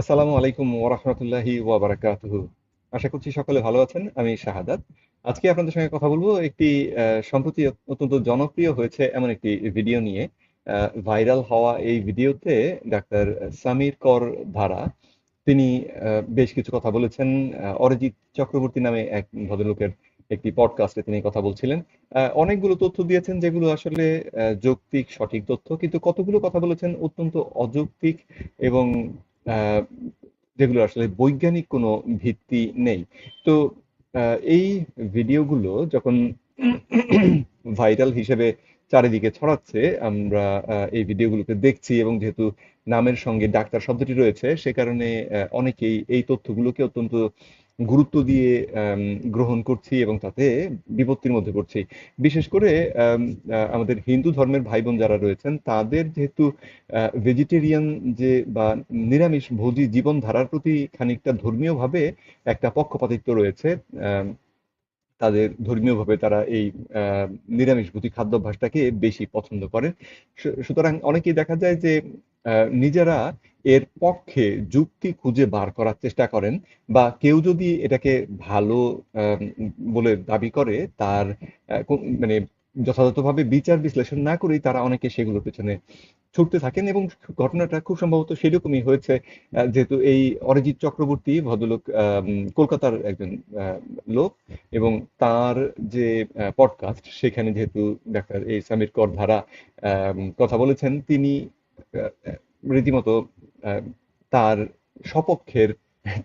আসসালামু আলাইকুম ওরহমতুল্লাহি ওয়াবারাকাতুহু। আশা করছি সকলে ভালো আছেন, আমি শাহাদাত। আজকে আপনাদের সঙ্গে কথা বলব একটি সম্প্রতি অত্যন্ত জনপ্রিয় হয়েছে এমন একটি ভিডিও নিয়ে। ভাইরাল হওয়া এই ভিডিওতে ডাক্তার সামির কর ধারা, তিনি বেশ কিছু কথা বলেছেন। অরিজিৎ চক্রবর্তী নামে এক ভদ্রলোকের একটি পডকাস্টে তিনি কথা বলছিলেন। অনেকগুলো তথ্য দিয়েছেন যেগুলো আসলে যৌক্তিক, সঠিক তথ্য, কিন্তু কতগুলো কথা বলেছেন অত্যন্ত অযৌক্তিক এবং যেগুলো আসলে বৈজ্ঞানিক কোনো ভিত্তি নেই। তো এই ভিডিওগুলো যখন ভাইরাল হিসেবে চারিদিকে ছড়াচ্ছে, আমরা এই ভিডিওগুলোকে দেখছি এবং যেহেতু নামের সঙ্গে ডাক্তার শব্দটি রয়েছে, সে কারণে অনেকেই এই তথ্যগুলোকে অত্যন্ত গুরুত্ব দিয়ে গ্রহণ করছি এবং তাতে বিপত্তির মধ্যে পড়ছি। বিশেষ করে আমাদের হিন্দু ধর্মের ভাই বোন যারা রয়েছেন তাদের যেহেতু ভেজিটেরিয়ান যে বা নিরামিষ ভোজী জীবনধারার প্রতি খানিকটা ধর্মীয়ভাবে একটা পক্ষপাতিত্ব রয়েছে তাদের ধর্মীয়ভাবে তারা এই আহ, নিরামিষভোজী খাদ্যাভ্যাসটাকে বেশি পছন্দ করেন। সুতরাং অনেকেই দেখা যায় যে নিজেরা এর পক্ষে যুক্তি খুঁজে বার করার চেষ্টা করেন বা কেউ যদি এটাকে ভালো বলে দাবি করে, তার মানে যথাযথভাবে বিচার বিশ্লেষণ না করেই তারা অনেকে সেগুলোর পেছনে ছুটতে থাকেন এবং ঘটনাটা খুব সম্ভবত সেরকমই হয়েছে যেহেতু এই অরিজিৎ চক্রবর্তী ভদ্রলোক কলকাতার একজন লোক এবং তার যে পডকাস্ট সেখানে যেহেতু ডাক্তার এই সামির কর ধারা কথা বলেছেন, তিনি রীতিমতো তার সপক্ষের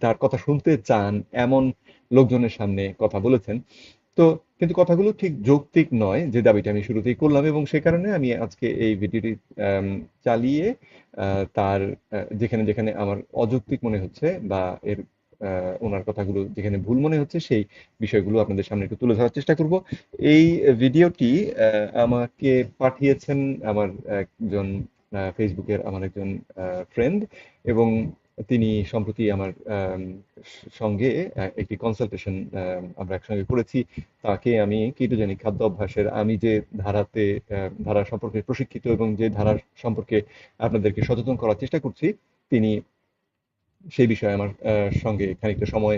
তার কথা শুনতে চান এমন লোকজনের সামনে কথা বলেছেন। তো, কিন্তু কথাগুলো ঠিক যৌক্তিক নয় যে দাবিটা আমি শুরুতেই করলাম এবং সে কারণে আমি আজকে এই ভিডিওটি চালিয়ে তার যেখানে যেখানে আমার অযৌক্তিক মনে হচ্ছে বা এর ওনার কথাগুলো যেখানে ভুল মনে হচ্ছে সেই বিষয়গুলো আপনাদের সামনে একটু তুলে ধরার চেষ্টা করব। এই ভিডিওটি আমাকে পাঠিয়েছেন আমার একজন ফেসবুকের আমার একজন ফ্রেন্ড এবং তিনি সম্প্রতি আমার সঙ্গে একটি কনসালটেশন আমরা একসঙ্গে করেছি। তাকে আমি কিটোজেনিক খাদ্য অভ্যাসের, আমি যে ধারাতে ধারা সম্পর্কে প্রশিক্ষিত এবং যে ধারার সম্পর্কে আপনাদেরকে সচেতন করার চেষ্টা করছি, তিনি সেই বিষয়ে আমার সঙ্গে খানিকটা সময়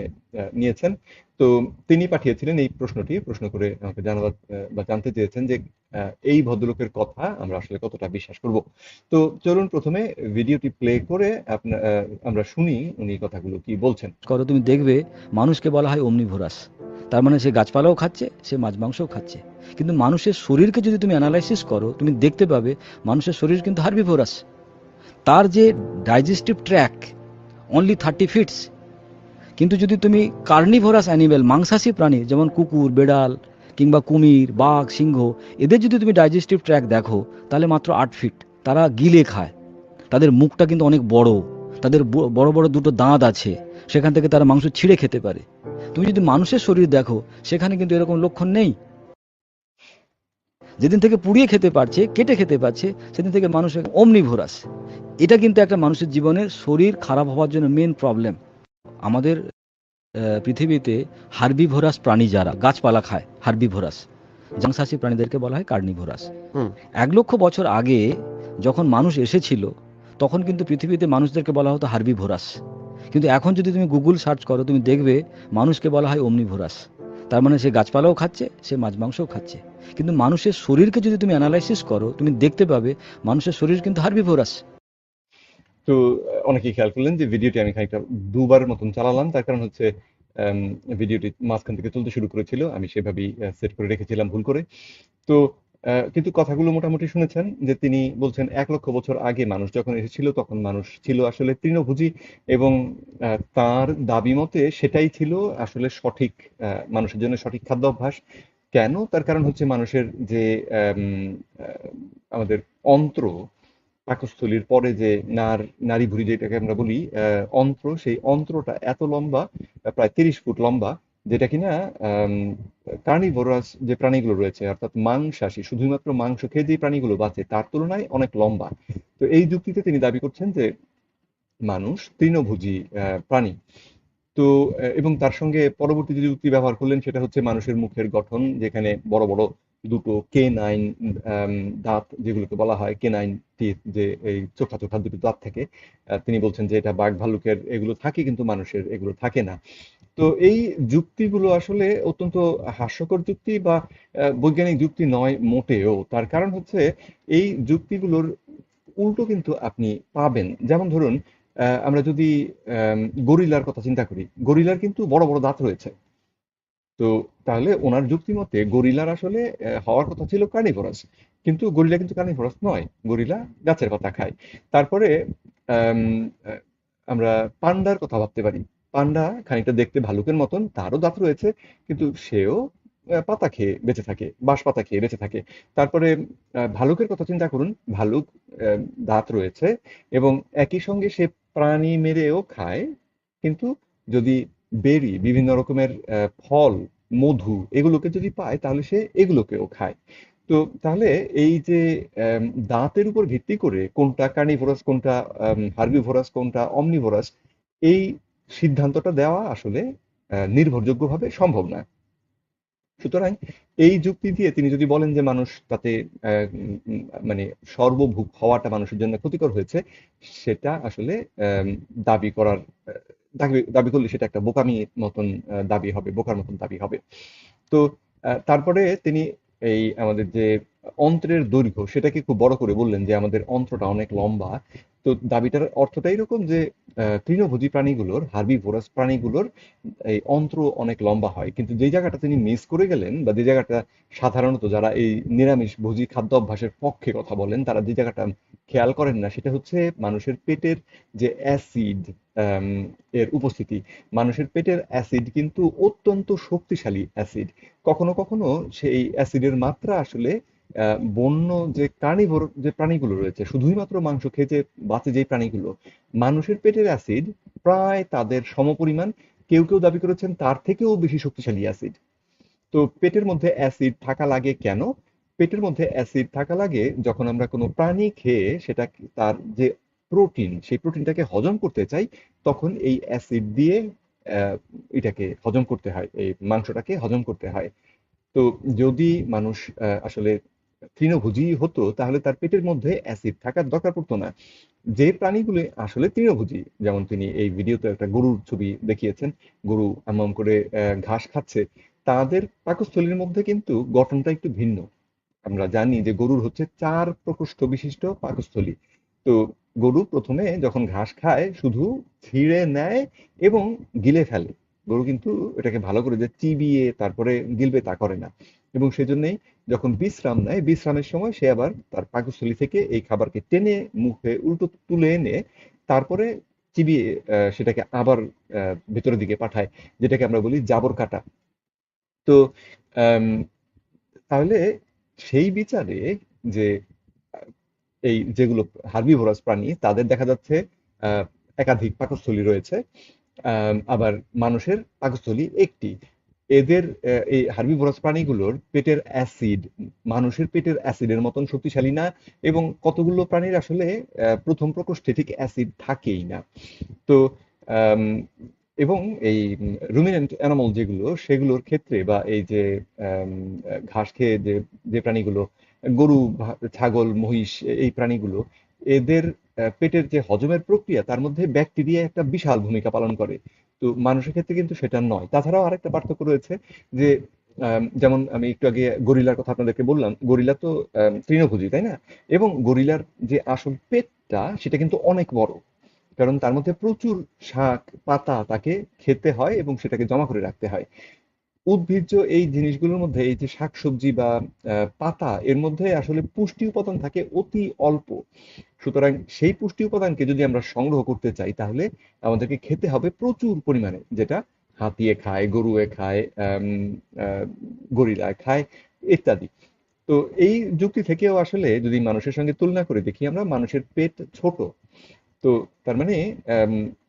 নিয়েছেন। তো তিনি পাঠিয়েছিলেন এই প্রশ্নটি, প্রশ্ন করে আমাকে জানাবার বা জানতে চেয়েছেন যে এই ভদ্রলোকের কথা আমরা আসলে কতটা বিশ্বাস করব। তো চলুন প্রথমে ভিডিওটি প্লে করে আপনার আমরা শুনি উনি কথাগুলো কি বলছেন। করো তুমি দেখবে, মানুষকে বলা হয় অমনি অমনিভোরাস তার মানে সে গাছপালাও খাচ্ছে, সে মাছ মাংসও খাচ্ছে। কিন্তু মানুষের শরীরকে যদি তুমি অ্যানালাইসিস করো, তুমি দেখতে পাবে মানুষের শরীর কিন্তু হার্বিভোরাস তার যে digestive tract only thirty feets কিন্তু যদি তুমি কার্নিভোরাস অ্যানিমেল মাংসাশী প্রাণী, যেমন কুকুর, বেড়াল কিংবা কুমির, বাঘ, সিংহ, এদের যদি তুমি ডাইজেস্টিভ ট্র্যাক দেখো, তাহলে মাত্র আট ফিট তারা গিলে খায়। তাদের মুখটা কিন্তু অনেক বড়। তাদের বড় বড় দুটো দাঁত আছে। সেখান থেকে তারা মাংস ছিঁড়ে খেতে পারে। তুমি যদি মানুষের শরীর দেখো, সেখানে কিন্তু এরকম লক্ষণ নেই। যেদিন থেকে পুড়িয়ে খেতে পারছে, কেটে খেতে পারছে, সেদিন থেকে মানুষের মানুষ অমনিভোরাস এটা কিন্তু একটা মানুষের জীবনের শরীর খারাপ হওয়ার জন্য মেন প্রবলেম আমাদের পৃথিবীতে হার্বিভোরাস প্রাণী যারা গাছপালা খায় হার্বিভোরাস। জাংশাসী প্রাণীদেরকে বলা হয় কার্নিভোরাস। এক লক্ষ বছর আগে যখন মানুষ এসেছিল তখন কিন্তু পৃথিবীতে মানুষদেরকে বলা হতো হার্বিভোরাস। কিন্তু এখন যদি তুমি গুগল সার্চ করো তুমি দেখবে মানুষকে বলা হয় অমনিভোরাস তার মানে সে গাছপালাও খাচ্ছে সে মাছ মাংসও খাচ্ছে। কিন্তু মানুষের শরীরকে যদি তুমি অ্যানালাইসিস করো তুমি দেখতে পাবে মানুষের শরীর কিন্তু হার্বিভোরাস। তো অনেকেই খেয়াল করলেন যে ভিডিওটি আমি খানিকটা দুবারের মতন চালালাম। তার কারণ হচ্ছে ভিডিওটি মাঝখান থেকে চলতে শুরু করেছিল। আমি সেভাবেই সেট করে রেখেছিলাম ভুল করে। তো কিন্তু কথাগুলো মোটামুটি শুনেছেন যে তিনি বলছেন, এক লক্ষ বছর আগে মানুষ যখন এসেছিল, তখন মানুষ ছিল আসলে তৃণভোজী এবং তার দাবি মতে সেটাই ছিল আসলে সঠিক মানুষের জন্য সঠিক খাদ্যাভ্যাস। কেন? তার কারণ হচ্ছে মানুষের যে আমাদের অন্ত্র পাকস্থলীর পরে যে নার নারী ভুঁড়ি যেটাকে আমরা বলি অন্ত্র, সেই অন্ত্রটা এত লম্বা প্রায় তিরিশ ফুট লম্বা, যেটা কিনা কার্নিভোরাস যে প্রাণীগুলো রয়েছে, অর্থাৎ মাংসাশী, শুধুমাত্র মাংস খেয়ে যে প্রাণীগুলো বাঁচে, তার তুলনায় অনেক লম্বা। তো এই যুক্তিতে তিনি দাবি করছেন যে মানুষ তৃণভোজী প্রাণী। তো এবং তার সঙ্গে পরবর্তী যে যুক্তি ব্যবহার করলেন, সেটা হচ্ছে মানুষের মুখের গঠন, যেখানে বড় বড় দুটো কে নাইন দাঁত যেগুলোকে বলা হয় কে নাইন টিথ যে এই চোখা চোখা দুটো দাঁত থাকে তিনি বলছেন যে এটা বাঘ ভাল্লুকের এগুলো থাকে কিন্তু মানুষের এগুলো থাকে না। তো এই যুক্তিগুলো আসলে অত্যন্ত হাস্যকর যুক্তি বা বৈজ্ঞানিক যুক্তি নয় মোটেও। তার কারণ হচ্ছে এই যুক্তিগুলোর উল্টো কিন্তু আপনি পাবেন। যেমন ধরুন আমরা যদি গরিলার কথা চিন্তা করি, গরিলার কিন্তু বড় বড় দাঁত রয়েছে। তো তাহলে ওনার যুক্তি মতে গরিলার আসলে হওয়ার কথা ছিল কার্নিভোরাস। কিন্তু গরিলা কিন্তু কার্নিভোরাস নয়। গরিলা গাছের পাতা খায়। তারপরে আমরা পান্ডার কথা ভাবতে পারি। পান্ডা খানিকটা দেখতে ভালুকের মতন, তারও দাঁত রয়েছে, কিন্তু সেও পাতা খেয়ে বেঁচে থাকে, বাঁশ পাতা খেয়ে বেঁচে থাকে। তারপরে ভালুকের কথা চিন্তা করুন, ভালুক দাঁত রয়েছে এবং একই সঙ্গে সে প্রাণী মেরেও খায়। কিন্তু যদি বেরি, বিভিন্ন রকমের ফল, মধু এগুলোকে যদি পায় তাহলে সে এগুলোকেও খায়। তো তাহলে এই যে দাঁতের উপর ভিত্তি করে কোনটা কার্নিভোরাস, কোনটা হার্বিভোরাস, কোনটা অমনিভোরাস, এই সিদ্ধান্তটা দেওয়া আসলে নির্ভরযোগ্যভাবে সম্ভব না। সুতরাং এই যুক্তি দিয়ে তিনি যদি বলেন যে মানুষ তাতে মানে সর্বভুক হওয়াটা মানুষের জন্য ক্ষতিকর হয়েছে, সেটা আসলে দাবি করার দাবি করলে সেটা একটা বোকামির মতন দাবি হবে, বোকার মতন দাবি হবে। তো তারপরে তিনি এই আমাদের যে অন্ত্রের দৈর্ঘ্য, সেটাকে খুব বড় করে বললেন যে আমাদের অন্ত্রটা অনেক লম্বা তো দাবিটার অর্থটা এরকম যে তৃণভোজী প্রাণীগুলোর হার্বিভোরাস প্রাণীগুলোর এই অন্ত্র অনেক লম্বা হয়। কিন্তু যে জায়গাটা তিনি মিস করে গেলেন বা যে জায়গাটা সাধারণত যারা এই নিরামিষ ভোজী খাদ্য অভ্যাসের পক্ষে কথা বলেন, তারা যে জায়গাটা খেয়াল করেন না, সেটা হচ্ছে মানুষের পেটের যে অ্যাসিড এর উপস্থিতি। মানুষের পেটের অ্যাসিড কিন্তু অত্যন্ত শক্তিশালী অ্যাসিড। কখনো কখনো সেই অ্যাসিডের মাত্রা আসলে বন্য যে কার্নিভোর যে প্রাণীগুলো রয়েছে শুধুই মাত্র মাংস যে বাঁচে যে প্রাণীগুলো, মানুষের পেটের অ্যাসিড প্রায় তাদের সমপরিমাণ, কেউ কেউ দাবি করেছেন তার থেকেও বেশি শক্তিশালী অ্যাসিড। তো পেটের মধ্যে অ্যাসিড থাকা লাগে কেন? পেটের মধ্যে অ্যাসিড থাকা লাগে যখন আমরা কোনো প্রাণী খেয়ে সেটা তার যে প্রোটিন, সেই প্রোটিনটাকে হজম করতে চাই, তখন এই অ্যাসিড দিয়ে এটাকে হজম করতে হয়, এই মাংসটাকে হজম করতে হয়। তো যদি মানুষ আসলে তৃণভোজী হতো, তাহলে তার পেটের মধ্যে অ্যাসিড থাকার দরকার পড়তো না। যে প্রাণীগুলো আসলে তৃণভোজী, যেমন তিনি এই ভিডিওতে একটা গরুর ছবি দেখিয়েছেন, গরু আমম করে ঘাস খাচ্ছে, তাদের পাকস্থলীর মধ্যে কিন্তু গঠনটা একটু ভিন্ন। আমরা জানি যে গরুর হচ্ছে চার প্রকোষ্ঠ বিশিষ্ট পাকস্থলী। তো গরু প্রথমে যখন ঘাস খায়, শুধু ছিঁড়ে নেয় এবং গিলে ফেলে। গরু কিন্তু এটাকে ভালো করে যে চিবিয়ে তারপরে গিলবে তা করে না। এবং সেজন্যই যখন বিশ্রাম নেয়, বিশ্রামের সময় সে আবার তার পাকস্থলী থেকে এই খাবারকে টেনে মুখে উল্টো তুলে এনে তারপরে চিবিয়ে সেটাকে আবার ভেতরের দিকে পাঠায়, যেটাকে আমরা বলি জাবর কাটা তো তাহলে সেই বিচারে যে এই যেগুলো হার্বিভোরাস প্রাণী, তাদের দেখা যাচ্ছে একাধিক পাকস্থলী রয়েছে। আবার মানুষের পাকস্থলী একটি। এদের এই হার্বিভোরাস প্রাণীগুলোর পেটের অ্যাসিড, মানুষের পেটের অ্যাসিডের মতন শক্তিশালী না এবং কতগুলো প্রাণীর আসলে প্রথম প্রকোষ্ঠে ঠিক অ্যাসিড থাকেই না। তো এবং এই রুমিনেন্ট অ্যানামল যেগুলো, সেগুলোর ক্ষেত্রে বা এই যে ঘাস খেয়ে যে যে প্রাণীগুলো, গরু ছাগল, মহিষ এই প্রাণীগুলো, এদের পেটের যে হজমের প্রক্রিয়া, তার মধ্যে ব্যাকটেরিয়া একটা বিশাল ভূমিকা পালন করে। তো মানুষের ক্ষেত্রে কিন্তু সেটা নয়। তাছাড়াও আরেকটা পার্থক্য রয়েছে যে যেমন আমি একটু আগে গরিলার কথা আপনাদেরকে বললাম, গরিলা তো তৃণভোজী, তাই না? এবং গরিলার যে আসল পেটটা, সেটা কিন্তু অনেক বড়। কারণ তার মধ্যে প্রচুর শাক, পাতা তাকে খেতে হয় এবং সেটাকে জমা করে রাখতে হয়। উদ্ভিজ্জ এই জিনিসগুলোর মধ্যে এই যে শাকসবজি বা পাতা, এর মধ্যে আসলে পুষ্টি উপাদান থাকে অতি অল্প। সুতরাং সেই পুষ্টি উপাদানকে যদি আমরা সংগ্রহ করতে চাই, তাহলে আমাদেরকে খেতে হবে প্রচুর পরিমাণে, যেটা হাতিয়ে খায়, গরুয়ে খায় গরিলায় খায়, ইত্যাদি। তো এই যুক্তি থেকেও আসলে যদি মানুষের সঙ্গে তুলনা করে দেখি, আমরা মানুষের পেট ছোট। তো তার মানে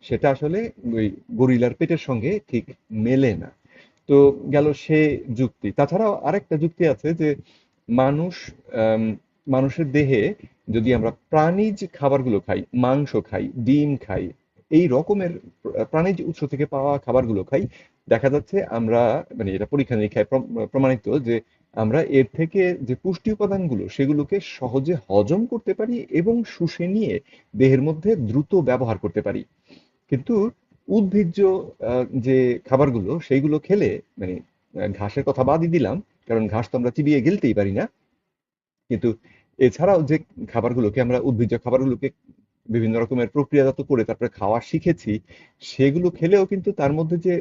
সেটা আসলে ওই গরিলার পেটের সঙ্গে ঠিক মেলে না। তো গেল সে যুক্তি। তাছাড়াও আরেকটা যুক্তি আছে যে মানুষ মানুষের দেহে যদি আমরা প্রাণীজ খাবারগুলো খাই, মাংস খাই, ডিম খাই, এই রকমের প্রাণীজ উৎস থেকে পাওয়া খাবারগুলো খাই, দেখা যাচ্ছে আমরা মানে এটা পরীক্ষা নিরীক্ষায় প্রম- প্রমাণিত যে আমরা এর থেকে যে পুষ্টি উপাদানগুলো সেগুলোকে সহজে হজম করতে পারি এবং শুষে নিয়ে দেহের মধ্যে দ্রুত ব্যবহার করতে পারি। কিন্তু উদ্ভিজ্জ যে খাবারগুলো, সেইগুলো খেলে মানে ঘাসের কথা বাদই দিলাম, কারণ ঘাস তো আমরা চিবিয়ে গেলতেই পারি না। কিন্তু এছাড়াও যে খাবারগুলোকে আমরা, উদ্ভিজ্জ খাবারগুলোকে বিভিন্ন রকমের প্রক্রিয়াজাত করে তারপরে খাওয়া শিখেছি, সেগুলো খেলেও কিন্তু তার মধ্যে যে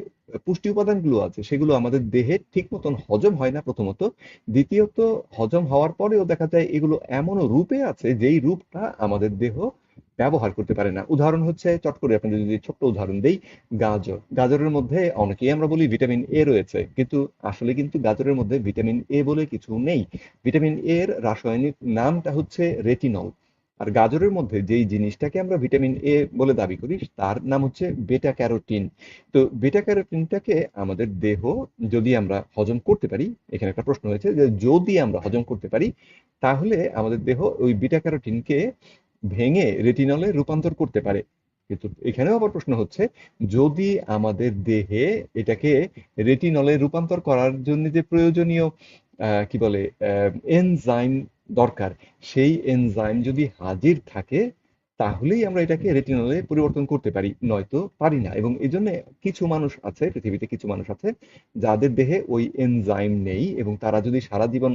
পুষ্টি উপাদানগুলো আছে, সেগুলো আমাদের দেহে ঠিক মতন হজম হয় না প্রথমত। দ্বিতীয়ত, হজম হওয়ার পরেও দেখা যায় এগুলো এমনও রূপে আছে, যেই রূপটা আমাদের দেহ ব্যবহার করতে পারে না। উদাহরণ হচ্ছে, চট করে আপনাদের যদি ছোট্ট উদাহরণ দেই, গাজর। গাজরের মধ্যে অনেকেই আমরা বলি ভিটামিন এ রয়েছে, কিন্তু আসলে কিন্তু গাজরের মধ্যে ভিটামিন এ বলে কিছু নেই। ভিটামিন এর রাসায়নিক নামটা হচ্ছে রেটিনল আর গাজরের মধ্যে যেই জিনিসটাকে আমরা ভিটামিন এ বলে দাবি করি, তার নাম হচ্ছে বেটা ক্যারোটিন তো বেটা ক্যারোটিনটাকে আমাদের দেহ যদি আমরা হজম করতে পারি, এখানে একটা প্রশ্ন হয়েছে যে যদি আমরা হজম করতে পারি, তাহলে আমাদের দেহ ওই বিটা ক্যারোটিনকে ভেঙে রেটিনলে রূপান্তর করতে পারে। কিন্তু এখানেও আবার প্রশ্ন হচ্ছে, যদি আমাদের দেহে এটাকে রেটিনলে রূপান্তর করার জন্য যে প্রয়োজনীয় কি বলে এনজাইম দরকার, সেই এনজাইম যদি হাজির থাকে, তাহলেই আমরা এটাকে রেটিনলে পরিবর্তন করতে পারি। নয়তো পারি না। এবং এই জন্য কিছু মানুষ আছে, পৃথিবীতে কিছু মানুষ আছে, যাদের দেহে ওই এনজাইম নেই এবং তারা যদি সারা জীবন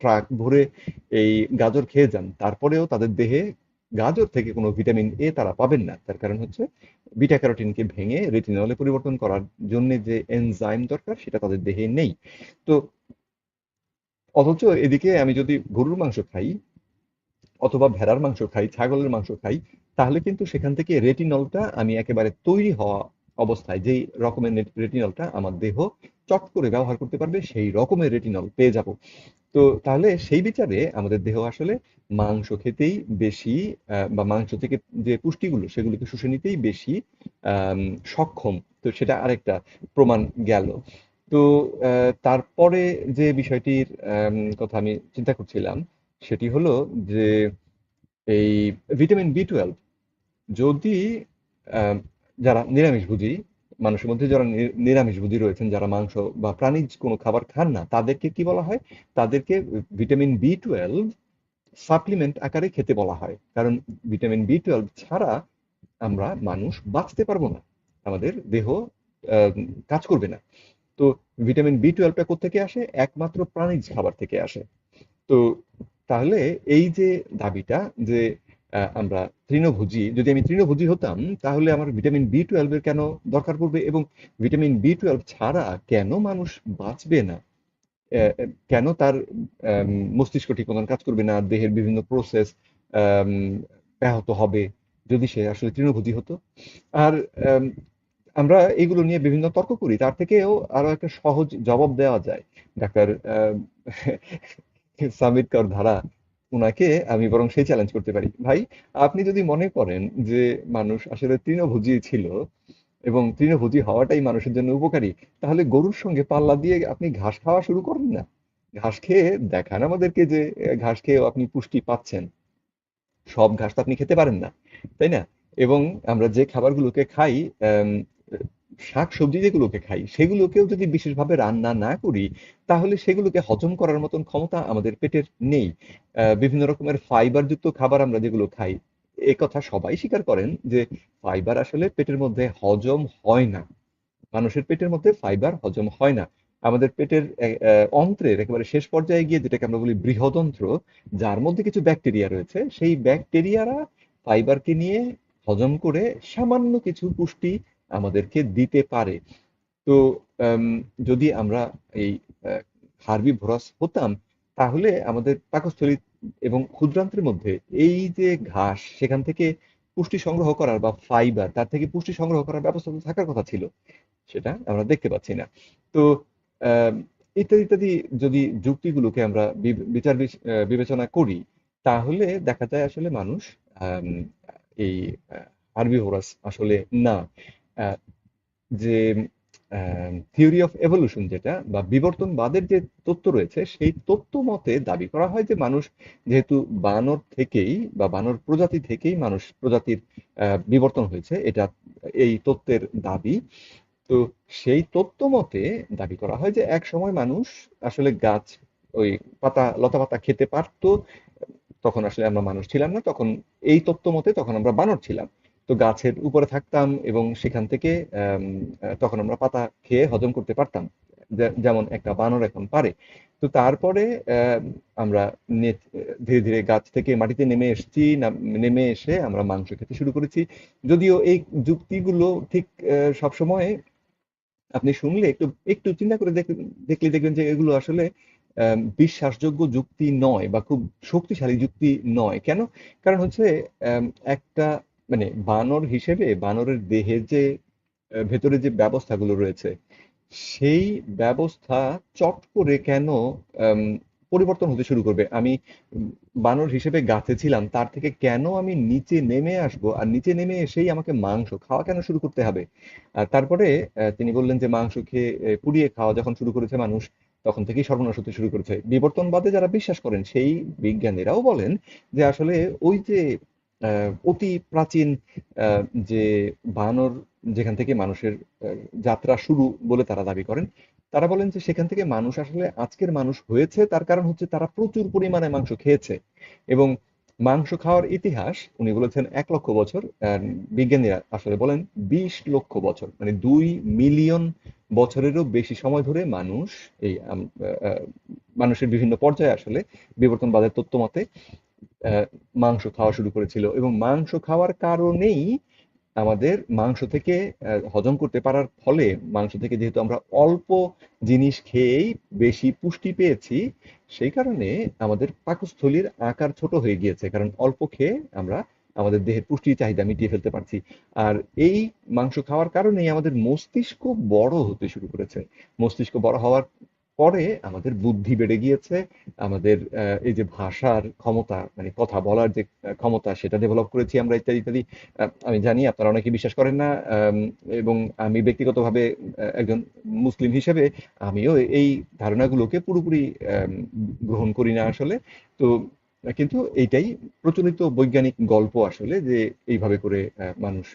ট্রাক ভরে এই গাজর খেয়ে যান, তারপরেও তাদের দেহে গাজর থেকে কোনো ভিটামিন এ তারা পাবেন না। তার কারণ হচ্ছে বিটা ক্যারোটিনকে ভেঙে রেটিনলে পরিবর্তন করার জন্য যে এনজাইম দরকার, সেটা তাদের দেহে নেই। তো অথচ এদিকে আমি যদি গরুর মাংস খাই অথবা ভেড়ার মাংস খাই, ছাগলের মাংস খাই, তাহলে কিন্তু সেখান থেকে রেটিনলটা আমি একেবারে তৈরি হওয়া অবস্থায় যেই রকমের রেটিনলটা আমার দেহ চট করে ব্যবহার করতে পারবে, সেই রকমের রেটিনল পেয়ে যাব। তো তাহলে সেই বিচারে আমাদের দেহ আসলে মাংস খেতেই বেশি বা মাংস থেকে যে পুষ্টিগুলো সেগুলোকে শুষে নিতেই বেশি সক্ষম। তো সেটা আরেকটা প্রমাণ গেল। তো তারপরে যে বিষয়টির কথা আমি চিন্তা করছিলাম সেটি হলো যে এই ভিটামিন বি টুয়েলভ যদি যারা নিরামিষভোজী মানুষের মধ্যে যারা নি- নিরামিষভোজী রয়েছেন, যারা মাংস বা প্রাণীজ কোনো খাবার খান না, তাদেরকে কি বলা হয়? তাদেরকে ভিটামিন বি টুয়েলভ সাপ্লিমেন্ট আকারে খেতে বলা হয়। কারণ ভিটামিন বি টুয়েলভ ছাড়া আমরা মানুষ বাঁচতে পারব না। আমাদের দেহ কাজ করবে না। তো ভিটামিন বি টুয়েলভটা কোথেকে আসে? একমাত্র প্রাণীজ খাবার থেকে আসে। তো তাহলে এই যে দাবিটা যে আমরা তৃণভোজী যদি আমি তৃণভোজী হতাম তাহলে আমার ভিটামিন বি টুয়েলভ এর কেন দরকার পড়বে? এবং ভিটামিন বি টুয়েলভ ছাড়া কেন মানুষ বাঁচবে না? কেন তার মস্তিষ্ক ঠিক মতন কাজ করবে না? দেহের বিভিন্ন প্রসেস ব্যাহত হবে যদি সে আসলে তৃণভোজী হতো। আর আম, আমরা এগুলো নিয়ে বিভিন্ন তর্ক করি। তার থেকেও আরও একটা সহজ জবাব দেওয়া যায়। ডাক্তার আহ, কর ধারা উনাকে আমি বরং সেই চ্যালেঞ্জ করতে পারি। ভাই, আপনি যদি মনে করেন যে মানুষ আসলে তৃণভোজী ছিল এবং তৃণভোজী হওয়াটাই মানুষের জন্য উপকারী, তাহলে গরুর সঙ্গে পাল্লা দিয়ে আপনি ঘাস খাওয়া শুরু করেন না। ঘাস খেয়ে দেখান আমাদেরকে যে ঘাস খেয়েও আপনি পুষ্টি পাচ্ছেন। সব ঘাস তো আপনি খেতে পারেন না, তাই না? এবং আমরা যে খাবারগুলোকে খাই শাক সবজি যেগুলোকে খাই, সেগুলোকেও যদি বিশেষভাবে রান্না না করি, তাহলে সেগুলোকে হজম করার মতন ক্ষমতা আমাদের পেটের নেই। বিভিন্ন রকমের ফাইবার যুক্ত খাবার আমরা যেগুলো খাই, এ কথা সবাই স্বীকার করেন যে ফাইবার আসলে পেটের মধ্যে হজম হয় না। মানুষের পেটের মধ্যে ফাইবার হজম হয় না। আমাদের পেটের অন্ত্রের একেবারে শেষ পর্যায়ে গিয়ে যেটাকে আমরা বলি বৃহদন্ত্র, যার মধ্যে কিছু ব্যাকটেরিয়া রয়েছে, সেই ব্যাকটেরিয়ারা ফাইবারকে নিয়ে হজম করে সামান্য কিছু পুষ্টি আমাদেরকে দিতে পারে। তো যদি আমরা এই হার্বিভোরাস হতাম, তাহলে আমাদের পাকস্থলী এবং ক্ষুদ্রান্তের মধ্যে এই যে ঘাস, সেখান থেকে পুষ্টি সংগ্রহ করার বা ফাইবার তার থেকে পুষ্টি সংগ্রহ করার ব্যবস্থা থাকার কথা ছিল, সেটা আমরা দেখতে পাচ্ছি না। তো ইত্যাদি ইত্যাদি যদি যুক্তিগুলোকে আমরা বিচার বিবেচনা করি, তাহলে দেখা যায় আসলে মানুষ এই হার্বিভোরাস আসলে না। যে থিওরি অফ এভলিউশন যেটা বা বিবর্তনবাদের যে তত্ত্ব রয়েছে, সেই তত্ত্ব মতে দাবি করা হয় যে মানুষ যেহেতু বানর থেকেই বা বানর প্রজাতি থেকেই মানুষ প্রজাতির বিবর্তন হয়েছে, এটা এই তত্ত্বের দাবি। তো সেই তত্ত্ব মতে দাবি করা হয় যে এক সময় মানুষ আসলে গাছ, ওই পাতা, লতা পাতা খেতে পারতো, তখন আসলে আমরা মানুষ ছিলাম না, তখন এই তত্ত্ব মতে তখন আমরা বানর ছিলাম। তো গাছের উপরে থাকতাম এবং সেখান থেকে তখন আমরা পাতা খেয়ে হজম করতে পারতাম যেমন একটা বানর এখন পারে। তো তারপরে আমরা ধীরে ধীরে গাছ থেকে মাটিতে নেমে এসেছি, নেমে এসে আমরা মাংস খেতে শুরু করেছি। যদিও এই যুক্তিগুলো ঠিক সবসময় আপনি শুনলে একটু একটু চিন্তা করে দেখ- দেখলে দেখবেন যে এগুলো আসলে বিশ্বাসযোগ্য যুক্তি নয় বা খুব শক্তিশালী যুক্তি নয়। কেন? কারণ হচ্ছে একটা মানে বানর হিসেবে, বানরের দেহে যে ভেতরে যে ব্যবস্থাগুলো রয়েছে, সেই ব্যবস্থা চট করে কেন পরিবর্তন হতে শুরু করবে? আমি বানর হিসেবে গাছে ছিলাম তার থেকে কেন আমি নিচে নেমে আসব? আর নিচে নেমে এসেই আমাকে মাংস খাওয়া কেন শুরু করতে হবে? আর তারপরে তিনি বললেন যে মাংস খেয়ে পুড়িয়ে খাওয়া যখন শুরু করেছে মানুষ, তখন থেকেই সর্বনাশ হতে শুরু করেছে। বিবর্তনবাদে যারা বিশ্বাস করেন, সেই বিজ্ঞানীরাও বলেন যে আসলে ওই যে অতি প্রাচীন যে বানর যেখান থেকে মানুষের যাত্রা শুরু বলে তারা দাবি করেন, তারা বলেন যে সেখান থেকে মানুষ আসলে আজকের মানুষ হয়েছে, তার কারণ হচ্ছে তারা প্রচুর পরিমাণে মাংস খেয়েছে। এবং মাংস খাওয়ার ইতিহাস, উনি বলেছেন এক লক্ষ বছর বিজ্ঞানীরা আসলে বলেন বিশ লক্ষ বছর মানে দুই মিলিয়ন বছরেরও বেশি সময় ধরে মানুষ এই মানুষের বিভিন্ন পর্যায়ে আসলে বিবর্তনবাদের তত্ত্ব মতে মাংস খাওয়া শুরু করেছিল এবং মাংস খাওয়ার কারণেই আমাদের মাংস থেকে হজম করতে পারার ফলে মাংস থেকে যেহেতু আমরা অল্প জিনিস খেয়েই বেশি পুষ্টি পেয়েছি, সেই কারণে আমাদের পাকস্থলীর আকার ছোট হয়ে গিয়েছে। কারণ অল্প খেয়ে আমরা আমাদের দেহের পুষ্টির চাহিদা মিটিয়ে ফেলতে পারছি। আর এই মাংস খাওয়ার কারণেই আমাদের মস্তিষ্ক বড় হতে শুরু করেছে। মস্তিষ্ক বড় হওয়ার পরে আমাদের বুদ্ধি বেড়ে গিয়েছে, আমাদের এই যে ভাষার ক্ষমতা মানে কথা বলার যে ক্ষমতা সেটা ডেভেলপ করেছি আমরা ইত্যাদি ইত্যাদি আমি জানি আপনারা অনেকে বিশ্বাস করেন না এবং আমি ব্যক্তিগতভাবে একজন মুসলিম হিসেবে আমিও এই ধারণাগুলোকে পুরোপুরি গ্রহণ করি না আসলে। তো, কিন্তু এইটাই প্রচলিত বৈজ্ঞানিক গল্প আসলে যে এইভাবে করে মানুষ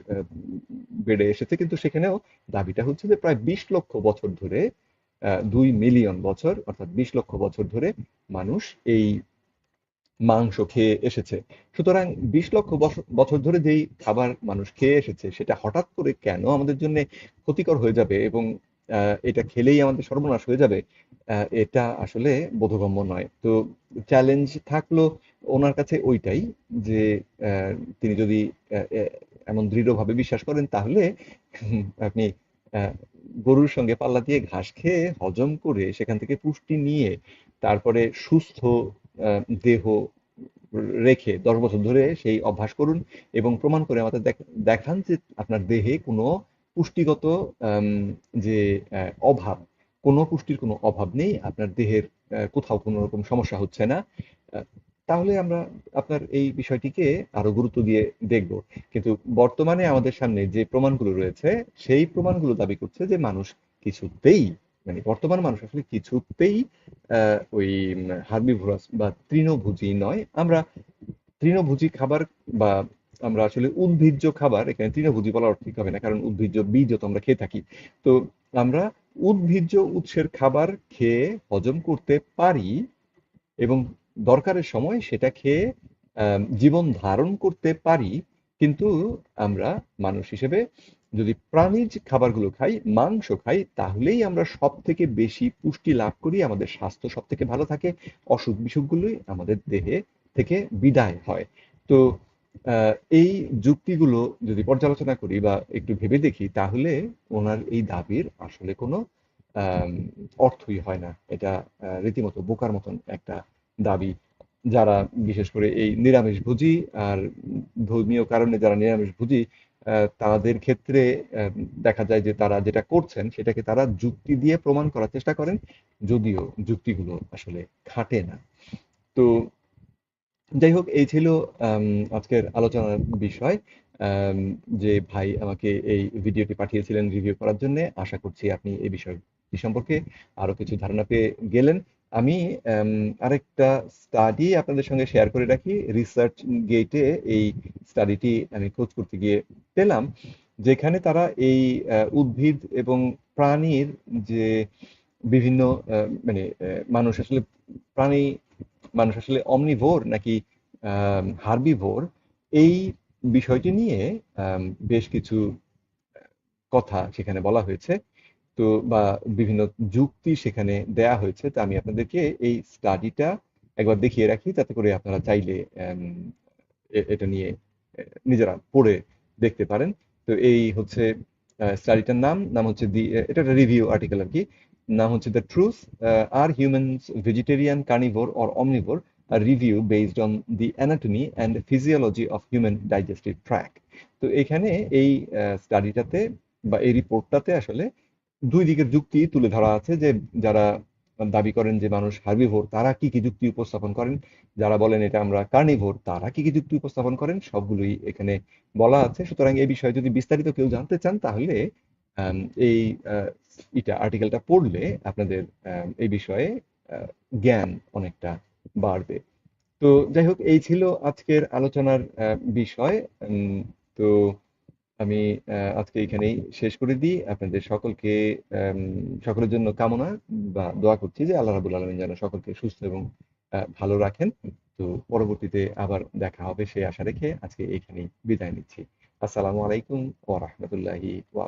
বেড়ে এসেছে। কিন্তু সেখানেও দাবিটা হচ্ছে যে প্রায় বিশ লক্ষ বছর ধরে দুই মিলিয়ন বছর, অর্থাৎ বিশ লক্ষ বছর ধরে মানুষ এই মাংস খেয়ে এসেছে। সুতরাং বিশ লক্ষ বছর ধরে যেই খাবার মানুষ খেয়ে এসেছে, সেটা হঠাৎ করে কেন আমাদের জন্য ক্ষতিকর হয়ে যাবে এবং এটা খেলেই আমাদের সর্বনাশ হয়ে যাবে এটা আসলে বোধগম্য নয়। তো চ্যালেঞ্জ থাকল ওনার কাছে ওইটাই যে তিনি যদি এমন দৃঢ়ভাবে বিশ্বাস করেন, তাহলে আপনি গরুর সঙ্গে পাল্লা দিয়ে ঘাস খেয়ে হজম করে সেখান থেকে পুষ্টি নিয়ে তারপরে সুস্থ দেহ রেখে দশ বছর ধরে সেই অভ্যাস করুন এবং প্রমাণ করে আমাদের দেখ- দেখান যে আপনার দেহে কোনো পুষ্টিগত যে অভাব, কোনো পুষ্টির কোনো অভাব নেই, আপনার দেহের কোথাও কোনো রকম সমস্যা হচ্ছে না। তাহলে আমরা আপনার এই বিষয়টিকে আরও গুরুত্ব দিয়ে দেখব। কিন্তু বর্তমানে আমাদের সামনে যে প্রমাণগুলো রয়েছে, সেই প্রমাণগুলো দাবি করছে যে মানুষ কিছুতেই মানে বর্তমান মানুষ আসলে কিছুতেই ওই হার্বিভোরাস বা তৃণভোজী নয়। আমরা তৃণভোজী খাবার বা আমরা আসলে উদ্ভিজ্জ খাবার, এখানে তৃণভোজী বলা ঠিক হবে না, কারণ উদ্ভিজ্জ বীজও তো আমরা খেয়ে থাকি। তো আমরা উদ্ভিজ্জ উৎসের খাবার খেয়ে হজম করতে পারি এবং দরকারের সময় সেটা খেয়ে জীবন ধারণ করতে পারি, কিন্তু আমরা মানুষ হিসেবে যদি প্রাণীজ খাবারগুলো খাই, মাংস খাই, তাহলেই আমরা সব থেকে বেশি পুষ্টি লাভ করি, আমাদের স্বাস্থ্য সব থেকে ভালো থাকে, অসুখ বিসুখগুলোই আমাদের দেহে থেকে বিদায় হয়। তো এই যুক্তিগুলো যদি পর্যালোচনা করি বা একটু ভেবে দেখি, তাহলে ওনার এই দাবির আসলে কোনো অর্থই হয় না। এটা রীতিমতো বোকার মতন একটা দাবি যারা বিশেষ করে এই নিরামিষভোজী আর ধর্মীয় কারণে যারা নিরামিষভোজী তাদের ক্ষেত্রে দেখা যায় যে তারা যেটা করছেন সেটাকে তারা যুক্তি দিয়ে প্রমাণ করার চেষ্টা করেন, যদিও যুক্তিগুলো আসলে খাটে না। তো যাই হোক, এই ছিল আজকের আলোচনার বিষয়। যে ভাই আমাকে এই ভিডিওটি পাঠিয়েছিলেন রিভিউ করার জন্য, আশা করছি আপনি এই বিষয়টি সম্পর্কে আরও কিছু ধারণা পেয়ে গেলেন। আমি আরেকটা স্টাডি আপনাদের সঙ্গে শেয়ার করে রাখি। রিসার্চ গেটে এই স্টাডিটি আমি খোঁজ করতে গিয়ে পেলাম, যেখানে তারা এই উদ্ভিদ এবং প্রাণীর যে বিভিন্ন মানে মানুষ আসলে, প্রাণী মানুষ আসলে অমনিভোর নাকি হার্বিভোর এই বিষয়টি নিয়ে বেশ কিছু কথা সেখানে বলা হয়েছে। তো, বা বিভিন্ন যুক্তি সেখানে দেয়া হয়েছে। তা আমি আপনাদেরকে এই স্টাডিটা একবার দেখিয়ে রাখি যাতে করে আপনারা চাইলে এটা নিয়ে নিজেরা পড়ে দেখতে পারেন। তো এই হচ্ছে স্টাডিটার নাম। নাম হচ্ছে দি এটা একটা রিভিউ আর্টিকেল আর কি নাম হচ্ছে the truth are humans vegetarian carnivore or omnivore a review based on the anatomy and physiology of human digestive tract তো এখানে এই স্টাডিটাতে বা এই রিপোর্টটাতে আসলে দুই দিকের যুক্তি তুলে ধরা আছে যে যারা দাবি করেন যে মানুষ হার্বিভোর তারা কি কি যুক্তি উপস্থাপন করেন? যারা বলেন এটা আমরা কার্নিভোর, তারা কি কি যুক্তি উপস্থাপন করেন? সবগুলোই এখানে বলা আছে। সুতরাং এই বিষয়ে যদি বিস্তারিত কেউ জানতে চান, তাহলে এই এটা আর্টিকেলটা পড়লে আপনাদের এই বিষয়ে জ্ঞান অনেকটা বাড়বে। তো যাই হোক, এই ছিল আজকের আলোচনার বিষয়। তো আমি আজকে এখানেই শেষ করে দিই। আপনাদের সকলকে সকলের জন্য কামনা বা দোয়া করছি যে আল্লাহ রাবুল আলমিন যেন সকলকে সুস্থ এবং ভালো রাখেন। তো পরবর্তীতে আবার দেখা হবে সেই আশা রেখে আজকে এখানেই বিদায় নিচ্ছি। আসসালামু আলাইকুম ওয়া রাহমাতুল্লাহি ওয়া